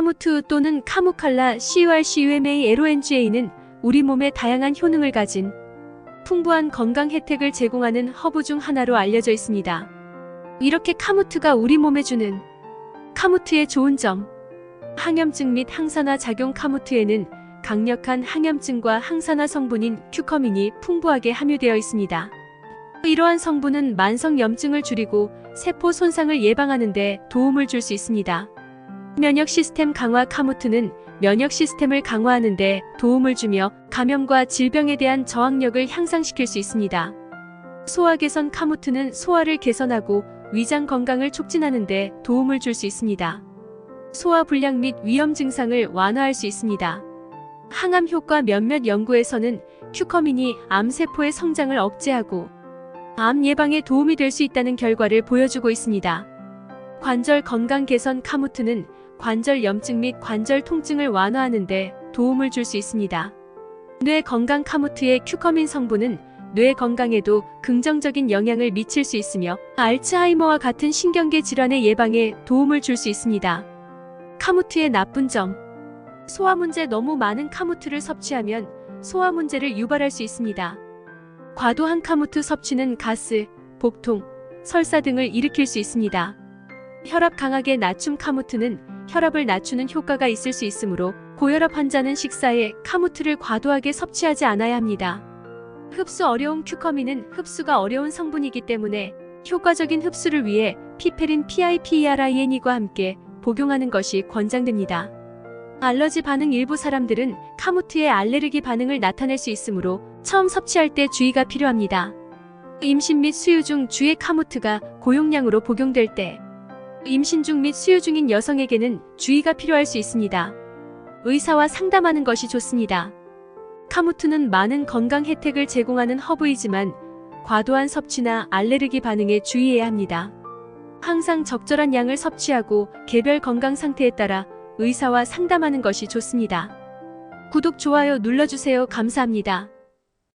카무트 또는 카무칼라 CURCUMA LONGA는 우리 몸에 다양한 효능을 가진 풍부한 건강 혜택을 제공하는 허브 중 하나로 알려져 있습니다. 이렇게 카무트가 우리 몸에 주는 카무트의 좋은 점 항염증 및 항산화 작용 카무트에는 강력한 항염증과 항산화 성분인 큐커민이 풍부하게 함유되어 있습니다. 이러한 성분은 만성 염증을 줄이고 세포 손상을 예방하는 데 도움을 줄 수 있습니다. 면역 시스템 강화 카무트는 면역 시스템을 강화하는 데 도움을 주며 감염과 질병에 대한 저항력을 향상시킬 수 있습니다. 소화 개선 카무트는 소화를 개선하고 위장 건강을 촉진하는 데 도움을 줄 수 있습니다. 소화 불량 및 위염 증상을 완화할 수 있습니다. 항암 효과 몇몇 연구에서는 큐커민이 암세포의 성장을 억제하고 암 예방에 도움이 될 수 있다는 결과를 보여주고 있습니다. 관절 건강 개선 카무트는 관절 염증 및 관절 통증을 완화하는 데 도움을 줄 수 있습니다. 뇌 건강 카무트의 큐커민 성분은 뇌 건강에도 긍정적인 영향을 미칠 수 있으며 알츠하이머와 같은 신경계 질환의 예방에 도움을 줄 수 있습니다. 카무트의 나쁜 점 소화 문제 너무 많은 카무트를 섭취하면 소화 문제를 유발할 수 있습니다. 과도한 카무트 섭취는 가스, 복통, 설사 등을 일으킬 수 있습니다. 혈압 강하게 낮춤 카무트는 혈압을 낮추는 효과가 있을 수 있으므로 고혈압 환자는 식사에 카무트를 과도하게 섭취하지 않아야 합니다. 흡수 어려운 큐커민은 흡수가 어려운 성분이기 때문에 효과적인 흡수를 위해 피페린 PIPERIN과 함께 복용하는 것이 권장됩니다. 알러지 반응 일부 사람들은 카무트의 알레르기 반응을 나타낼 수 있으므로 처음 섭취할 때 주의가 필요합니다. 임신 및 수유 중 주의 카무트가 고용량으로 복용될 때 임신 중 및 수유 중인 여성에게는 주의가 필요할 수 있습니다. 의사와 상담하는 것이 좋습니다. 카무트는 많은 건강 혜택을 제공하는 허브이지만 과도한 섭취나 알레르기 반응에 주의해야 합니다. 항상 적절한 양을 섭취하고 개별 건강 상태에 따라 의사와 상담하는 것이 좋습니다. 구독, 좋아요 눌러주세요. 감사합니다.